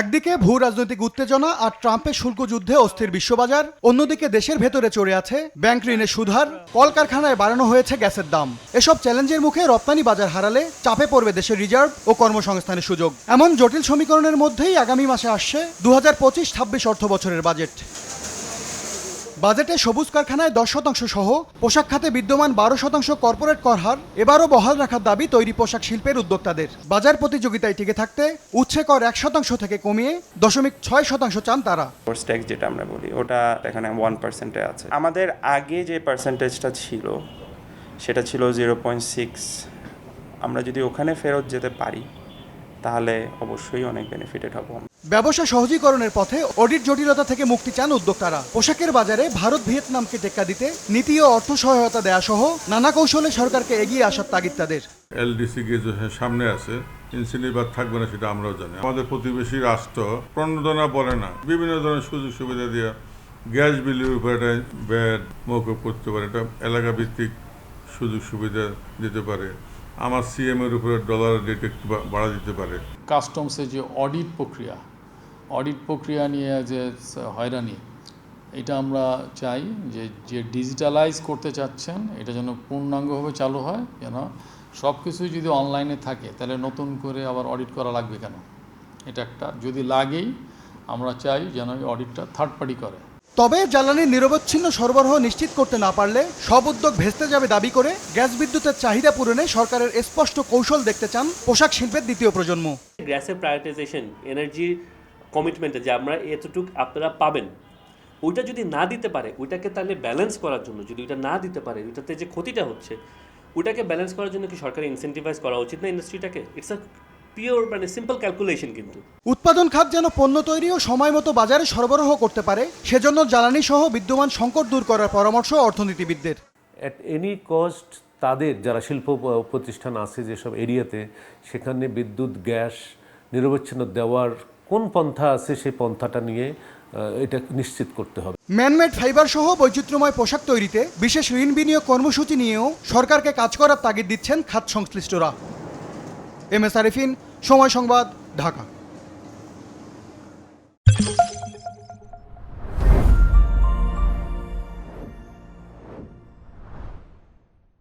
একদিকে ভূ রাজনৈতিক উত্তেজনা আর ট্রাম্পের শুল্ক যুদ্ধে অস্থির বিশ্ববাজার, অন্যদিকে দেশের ভেতরে চড়ে আছে ব্যাংক ঋণের সুধার, কলকারখানায় বাড়ানো হয়েছে গ্যাসের দাম। এসব চ্যালেঞ্জের মুখে রপ্তানি বাজার হারালে চাপে পড়বে দেশের রিজার্ভ ও কর্মসংস্থানের সুযোগ। এমন জটিল সমীকরণের মধ্যেই আগামী মাসে আসছে দু হাজার পঁচিশ ছাব্বিশ অর্থ বছরের বাজেট। বাজেটে সবুজ কারখানায় দশ শতাংশ সহ পোশাক খাতে বিদ্যমান বারো শতাংশ কর্পোরেট কর হার এবারও বহাল রাখার দাবি তৈরি পোশাক শিল্পের উদ্যোক্তাদের। বাজার প্রতিযোগিতায় টিকে থাকতে উচ্ছে কর এক শতাংশ থেকে কমিয়ে দশমিক ছয় শতাংশ চান তারা। ট্যাক্স যেটা আমরা বলি, ওটা এখানে ওয়ান পার্সেন্টে আছে। আমাদের আগে যে পার্সেন্টেজটা ছিল, সেটা ছিল জিরো পয়েন্ট সিক্স আমরা যদি ওখানে ফেরত যেতে পারি, তাহলে অবশ্যই অনেক বেনিফিটেড হব ব্যবসা সহজীকরণের পথে অডিট জটিলতা থেকে মুক্তি চান উদ্যোক্তারা। পোশাকের বাজারে ভারত ভিয়েতনামকে টেক্কা দিতে নীতি ও অর্থ সহায়তা দেয়া সহ নানা কৌশলে সরকারকে এগিয়ে আসার তাগিদ তাদের। এলডিসি গেজ সামনে আছে ইনসেন্টিভ থাকবে না সেটা আমরাও জানি। আমাদের প্রতিবেশী রাষ্ট্র প্রণোদনা বলে না বিভিন্ন ধরনের সুযোগ সুবিধা দিয়ে গ্যাস বিলের উপর একটা ব্যাড মৌকুব করতে পারে এটা এলাকা ভিত্তিক সুযোগ সুবিধা দিতে পারে। আমার সিএম এর উপরে ডলার রেট একটু বাড়া দিতে পারে। কাস্টমসের যে অডিট প্রক্রিয়া অডিট প্রক্রিয়া নিয়ে যে হয়রানি এটা আমরা চাই যে যে ডিজিটালাইজ করতে চাচ্ছেন এটা যেন পূর্ণাঙ্গভাবে চালু হয় যেন সব কিছুই যদি অনলাইনে থাকে তাহলে নতুন করে আবার অডিট করা লাগবে কেন? এটা একটা। যদি লাগেই আমরা চাই যেন এই অডিটটা থার্ড পার্টি করে। তবে জ্বালানি নিরবচ্ছিন্ন সরবরাহ নিশ্চিত করতে না পারলে সব উদ্যোগ ভেস্তে যাবে দাবি করে গ্যাস বিদ্যুতের চাহিদা পূরণে সরকারের স্পষ্ট কৌশল দেখতে চান পোশাক শিল্পের দ্বিতীয় প্রজন্ম। গ্যাসের প্রায়োরিটাইজেশন এনার্জি কমিটমেন্টে যে আমরা এতটুক আপনারা পাবেন। ওইটা যদি না দিতে পারে ওইটাকে তাহলে ব্যালেন্স করার জন্য যদি ওইটা না দিতে পারে ওইটাতে যে ক্ষতিটা হচ্ছে ওইটাকে ব্যালেন্স করার জন্য কি সরকারি ইনসেন্টিভাইজ করা উচিত না ইন্ডাস্ট্রিটাকে ইটস আ পিওর মানে সিম্পল ক্যালকুলেশন কিন্তু। উৎপাদন খাত যেন পণ্য তৈরি ও সময় মতো বাজারে সরবরাহ করতে পারে সেজন্য জ্বালানি সহ বিদ্যমান সংকট দূর করার পরামর্শ অর্থনীতিবিদদের। অ্যাট এনি কস্ট তাদের যারা শিল্প প্রতিষ্ঠান আছে যেসব এরিয়াতে সেখানে বিদ্যুৎ গ্যাস নিরবচ্ছিন্ন দেওয়ার কোন পন্থা আছে সেই পন্থাটা নিয়ে এটা নিশ্চিত করতে হবে। ম্যানমেড ফাইবার সহ বৈচিত্র্যময় পোশাক তৈরিতে বিশেষ ঋণ বিনিয়োগ কর্মসূচি নিয়েও সরকারকে কাজ করার তাগিদ দিচ্ছেন খাত সংশ্লিষ্টরা এম এস আরিফিন, সময় সংবাদ, ঢাকা।